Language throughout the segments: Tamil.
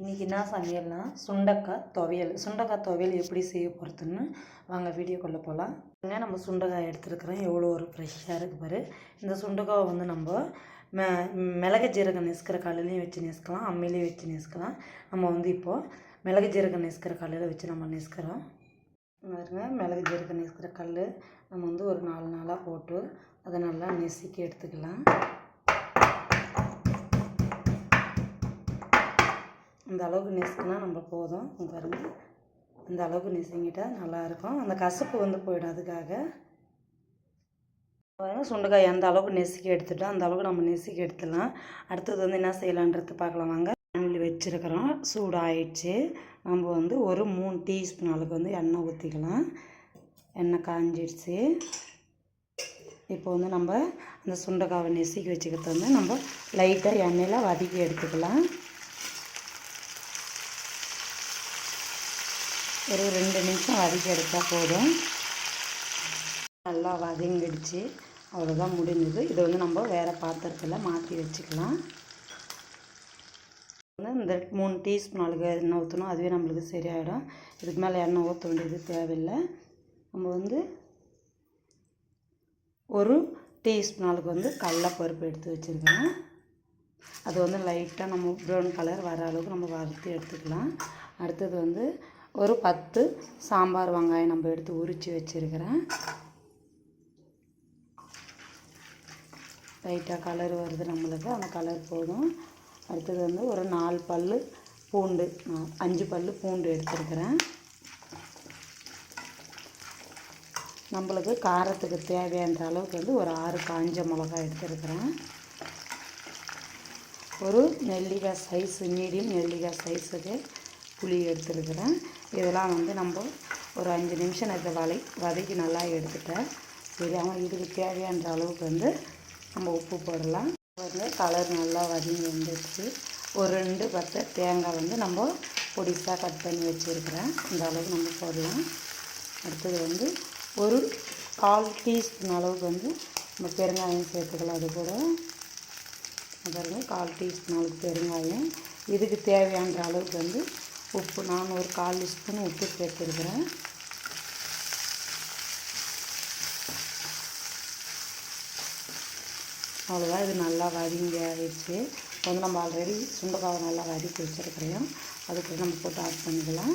இன்றைக்கி என்ன சமையல்னா? சுண்டக்காய் துவையல். சுண்டக்காய் துவையல் எப்படி செய்ய போகிறதுன்னு வாங்க வீடியோக்குள்ளே போகலாம் நம்ம சுண்டக்காய் எடுத்துருக்குறோம். எவ்வளோ ஒரு ஃப்ரெஷ்ஷாக இருக்குது பாரு. இந்த சுண்டக்காவை வந்து நம்ம மெ மிளகு ஜீரகம் நெசுக்கிற காலையிலையும் வச்சு நெசுக்கலாம். அம்மிலையும் வச்சு நெசுக்கலாம். நம்ம வந்து இப்போது மிளகு ஜீரகம் நெசுக்கிற காலையில் வச்சு நம்ம நெசுக்கிறோம். பாருங்க மிளகு ஜீரகம் நெசுக்கிற கல் நம்ம வந்து ஒரு நாலு நாளாக போட்டு அதை நல்லா நெசுக்கி எடுத்துக்கலாம். இந்த அளவுக்கு நெசுக்கினா நம்ம போதும். இங்க பாருங்க. இந்த அளவுக்கு நெசுங்கிட்டால் நல்லாயிருக்கும். அந்த கசப்பு வந்து போயிடும் அதுக்காக. பாருங்க சுண்டைக்காய் எந்த அளவுக்கு நெசுக்கி எடுத்துட்டோம். அந்த அளவுக்கு நம்ம நெசுக்கி எடுத்துடலாம். அடுத்தது வந்து என்ன செய்யலான்றது பார்க்கலாம் வாங்க. வானொலி வச்சுருக்கிறோம். சூடாகிடுச்சு நம்ம வந்து ஒரு மூணு டீஸ்பூன் அளவுக்கு வந்து எண்ணெய் ஊற்றிக்கலாம் எண்ணெய் காஞ்சிடுச்சு. இப்போ வந்து நம்ம அந்த சுண்டைக்காவை நெசுக்கி வச்சுக்கிறது வந்து நம்ம லைட்டாக எண்ணெயில் வதக்கி எடுத்துக்கலாம். ஒரு ரெண்டு நிமிஷம் வதக்கி எடுத்தால் போதும். நல்லா வதங்கிடுச்சு. அவ்வளோதான் முடிஞ்சது. இதை வந்து நம்ம வேறு பாத்திரத்தில் மாற்றி வச்சுக்கலாம். வந்து இந்த மூணு டீஸ்பூன் அளவு எண்ணெய் ஊற்றணும் அதுவே நம்மளுக்கு சரியாயிடும். இதுக்கு மேலே எண்ணெய் ஊற்ற வேண்டியது தேவையில்லை. நம்ம வந்து ஒரு டீஸ்பூன் அளவுக்கு வந்து கடலப்பருப்பு எடுத்து வச்சுருக்கேன் அது வந்து லைட்டாக நம்ம ப்ரௌன் கலர் வர அளவுக்கு நம்ம வறுத்து எடுத்துக்கலாம். அடுத்தது வந்து ஒரு பத்து சாம்பார் வெங்காயம் நம்ம எடுத்து உரித்து வச்சுருக்கிறேன். லைட்டாக கலர் வருது நம்மளுக்கு. அந்த கலர் போதும். அடுத்தது வந்து ஒரு நாலு பல் பூண்டு அஞ்சு பல் பூண்டு எடுத்துருக்கிறேன். நம்மளுக்கு காரத்துக்கு தேவையான அளவுக்கு வந்து ஒரு ஆறு காஞ்ச மிளகாய் எடுத்துருக்கிறேன். ஒரு நெல்லிக்காய் சைஸு மீடியம் நெல்லிக்காய் சைஸுக்கு புளி எடுத்துருக்கிறேன். இதெல்லாம் வந்து நம்ம ஒரு அஞ்சு நிமிஷம் இதை வலை வதக்கி நல்லா எடுத்துட்டேன். சரி அவன் இதுக்கு தேவையான அளவுக்கு வந்து நம்ம உப்பு போடலாம். வந்து கலர் நல்லா வதங்கி வந்துடுச்சு ஒரு ரெண்டு பத்து தேங்காய் வந்து நம்ம பொடிசாக கட் பண்ணி வச்சுருக்கிறேன். இந்த அளவுக்கு நம்ம போடலாம். அடுத்தது வந்து ஒரு கால் டீஸ்பூன் அளவுக்கு வந்து நம்ம பெருங்காயம் சேர்த்துக்கலாம். அது கூட பாருங்கள் கால் டீஸ்பூன் அளவுக்கு பெருங்காயம். இதுக்கு தேவையான அளவுக்கு வந்து உப்பு நான் ஒரு கால் ஸ்பூன் உப்பு சேர்த்துருக்குறேன். அவ்வளோதான் இது நல்லா வதங்கி ஆயிடுச்சு. வந்து நம்ம ஆல்ரெடி சுண்டைக்காவை நல்லா வதக்கி வச்சுருக்கிறோம். அதுக்கு நம்ம போட்டு ஆட் பண்ணிக்கலாம்.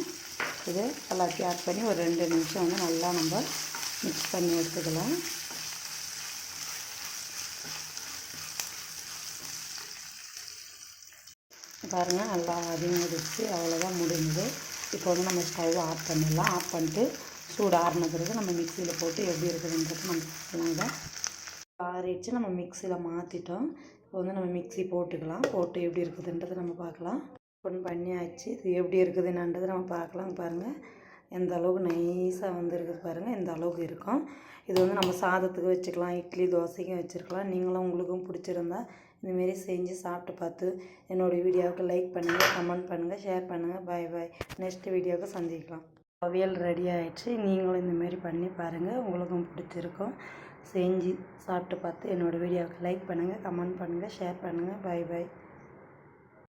இது எல்லாத்தையும் ஆட் பண்ணி ஒரு ரெண்டு நிமிஷம் வந்து நல்லா நம்ம மிக்ஸ் பண்ணி எடுத்துக்கலாம். பாருங்கள் நல்லா அதிகமாகிடுச்சு அவ்வளோதான் முடிஞ்சுது. இப்போ வந்து நம்ம ஸ்டவ் ஆஃப் பண்ணிடலாம். ஆஃப் பண்ணிட்டு சூடு ஆறின பிறகு நம்ம மிக்சியில் போட்டு எப்படி இருக்குதுன்றது நம்ம பார்க்கலாம் இதை ஆறிடுச்சு நம்ம மிக்சியில் மாற்றிட்டோம் இப்போ வந்து நம்ம மிக்சி போட்டுக்கலாம். போட்டு எப்படி இருக்குதுன்றதை நம்ம பார்க்கலாம். ஓப்பன் பண்ணியாச்சு. இது எப்படி இருக்குதுன்றது நம்ம பார்க்கலாம். பாருங்கள் எந்த அளவுக்கு நைஸாக வந்து இருக்குது பாருங்கள் எந்த அளவுக்கு இருக்கும். இது வந்து நம்ம சாதத்துக்கு வச்சுக்கலாம். இட்லி தோசைக்கும் வச்சுருக்கலாம். நீங்களும் உங்களுக்கும் பிடிச்சிருந்தா இதுமாரி செஞ்சு சாப்பிட்டு பார்த்து என்னோடய வீடியோவுக்கு லைக் பண்ணுங்கள் கமெண்ட் பண்ணுங்கள் ஷேர் பண்ணுங்கள் பாய் பாய் நெக்ஸ்ட் வீடியோவுக்கு சந்திக்கலாம். அவியல் ரெடி ஆகிடுச்சு நீங்களும் இந்தமாரி பண்ணி பாருங்கள் உங்களுக்கும் பிடிச்சிருக்கும். செஞ்சு சாப்பிட்டு பார்த்து என்னோடய வீடியோவுக்கு லைக் பண்ணுங்கள் கமெண்ட் பண்ணுங்கள் ஷேர் பண்ணுங்கள் பாய் பாய்